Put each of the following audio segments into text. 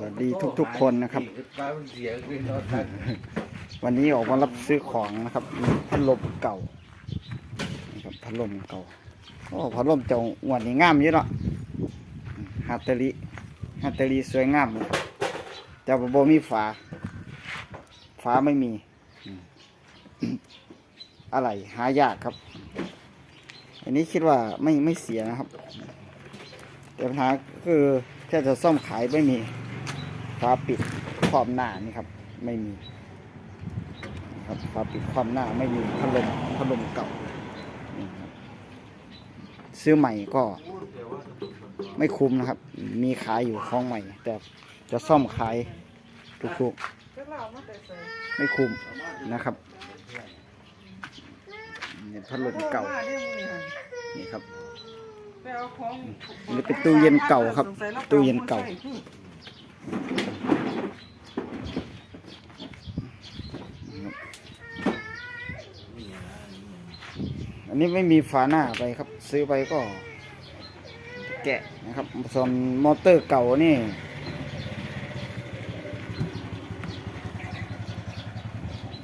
สวัสดีทุกๆคนนะครับ วันนี้ออกมารับซื้อของนะครับมีพัดลมเก่านะครับพัดลมเก่าโอ้พัดลมเจ้าอวดนี่งามอยู่เนาะฮาตเตอริฮาตเตอริสวยงามเลยแต่ว่าบ่มีฝาฝาไม่มีอืมอะไรหายากครับ อันนี้คิดว่าไม่ไม่เสียนะครับแต่ปัญหาคือแค่จะซ่อมขายไม่มี ฝาปิดขอบหน้านี่ครับ ไม่มีครับฝาปิดขอบหน้าไม่มีพัดลมพัดลมเก่านี่ครับซื้อใหม่ก็ไม่คุ้มนะครับ มีขายอยู่ของใหม่ แต่จะซ่อมขายถูกๆไม่คุ้มนะครับนี่พัดลมเก่านี่ครับนี่เป็นตู้เย็นเก่าครับ ตู้เย็นเก่า นนี้ไม่มีฝาหน้าไปครับ ซื้อไปก็ แกะนะครับ ส่วนมอเตอร์เก่านี่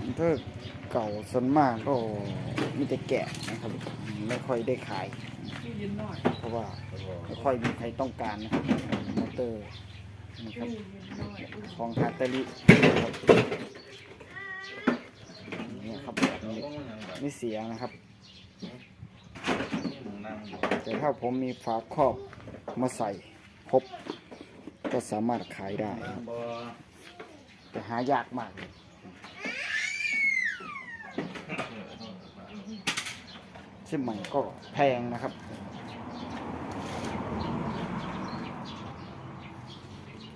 มอเตอร์เก่าส่วนมากก็มีแต่แกะนะครับ ไม่ค่อยได้ขาย เพราะว่าไม่ค่อยมีใครต้องการนะครับมอเตอร์นะครับของฮาตารินี่ครับนี้ไม่เสียนะครับ แต่ ถ้าผมมีฝาครอบมาใส่ครบก็สามารถขายได้ครับแต่หายากมากเลยซึ่งใหม่ก็แพงนะครับ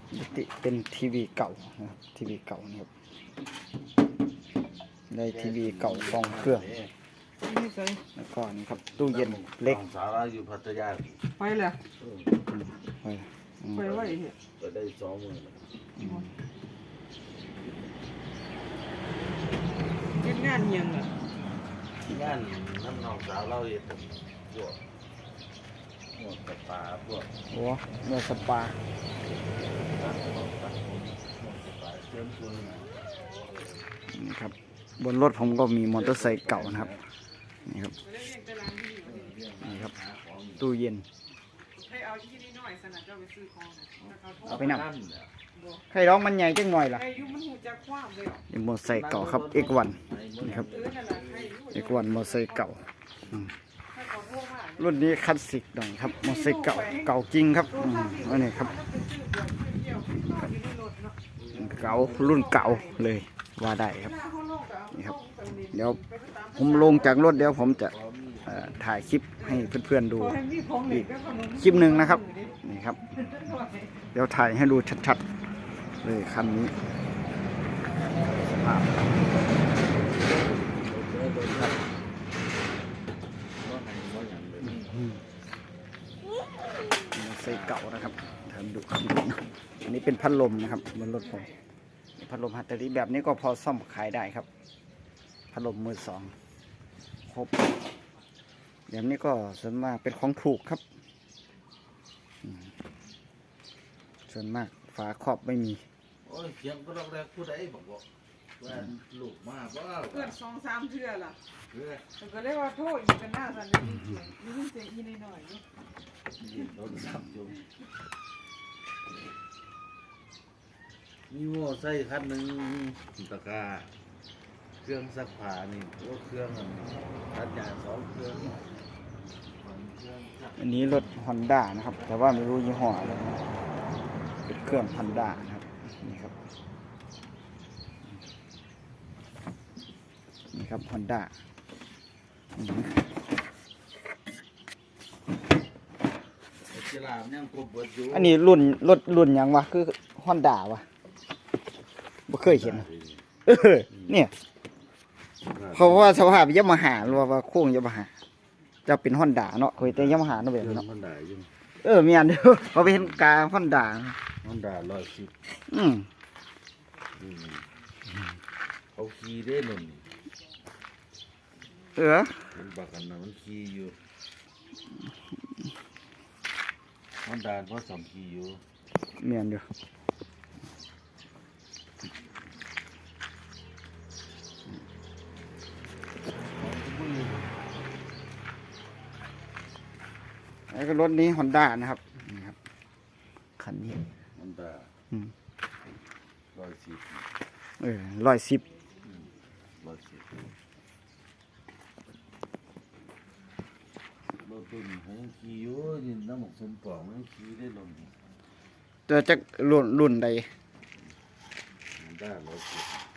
ปกติเป็นทีวีเก่านะครับทีวีเก่านี่ครับได้ทีวีเก่าสองเครื่อง แล้วก็นี่ครับตู้เย็นเล็กสาระอยู่พัทยาไปเลยไปอืมไปไว้เหี้ยก็ได้สองหมื่นเฮ็ดงานเฮียงอะงานน้ำนองสาวเราเห็นพวกพวกกระปาพวกโอ้เนื้อสปาตัดพวกตัดพวกกระปาเชื่อมตัวนะนี่ครับ บนรถผมก็มีมอเตอร์ไซค์เก่านะครับ นี่ครับนี่ครับ ตู้เย็นให้เอาที่นี่หน่อยสนัดเจ้าไปซื้อของนะแล้วเขาโทรเอาไปนำนั่นเนี่ยบอกใครร้องมันใหญ่จังหน่อยล่ะให้อยุมันหูจักความเลยเหรอนี่มอเตอร์ไซค์เก่าครับ X1 นี่ครับเออนั่นแหละให้อยุ X1 มอเตอร์ไซค์เก่าอืมให้เขาโทรมารุ่นนี้คลาสสิกหน่อยครับมอเตอร์ไซค์เก่าเก่าจริงครับอืมอันนี้ครับเก่ารุ่นเก่าเลยว่าได้ครับนี่ครับ เดี๋ยว ผมลงจากรถเดี๋ยวผมจะถ่ายคลิปให้เพื่อนๆดูอีกคลิปหนึ่งนะครับนี่ครับ เดี๋ยวถ่ายให้ดูชัดๆเลยคันนี้ใส่เก่านะครับทำดูครับอันนี้เป็นพัดลมนะครับบนรถผมพัดลมฮัตเตอรี่แบบนี้ก็พอซ่อมขายได้ครับ พัดลมมือสอง รบแบบนี้ก็ส่วนมากเป็นของถูกครับอืมส่วนมากฝาครอบไม่มีโอ้ยเสียงก็รอกแรกผู้ใดบอกว่าว่าลูกมากว่าเกิดสองสามเทื่อล่ะเพื่อแต่ก็เรียกว่าโทษอีกกันหน้าสันนิษฐานยิ่งเสียงยิ่งหน่อยๆเนอะยินโดนสับจุงมีโม่ใส่คันหนึ่งตะกร้า เครื่องซักผ้านี่โอ้เครื่องอันตัดยางสองเครื่องสองเครื่องซักอันนี้รถฮอนด้านะครับ แต่ว่าไม่รู้ยี่ห้ออะไรนะเป็นเครื่องฮอนด้านะครับนี่ครับนี่ครับฮอนด้ากีฬามันยังกบเบิดอยู่อันนี้รุ่นรถรุ่นหยังวะคือฮอนด้าวะบ่เคยเห็น เออเนี่ย เพราะว่าสภาพยามาฮ่าหรือว่าโค้งยามาฮ่าจะเป็นฮอนด้าเนาะเคยแต่ยามาฮ่าเนาะแบบเรื่องเนาะมันได้อยังเออมีอันเดียวเขาไปเห็นกาฮอนด้ามันได้ร้อยสิบอืมอืมเขาขี่ได้หนึ่งเออเป็นบักกันนะมันขี่อยู่มันดานเพราะสองขี่อยู่มีอันเดีย แล้วก็รถนี้ฮอนด้านะครับนี่ครับคันนี้มันตาอืมร้อยสิบเออร้อยสิบร้อยสิบรถตุ่นให้ยังขี่อยู่นี่น้ำหมกสมปองมันขี่ได้ลงจะจะรุ่นรุ่นใดมันได้ร้อยสิบ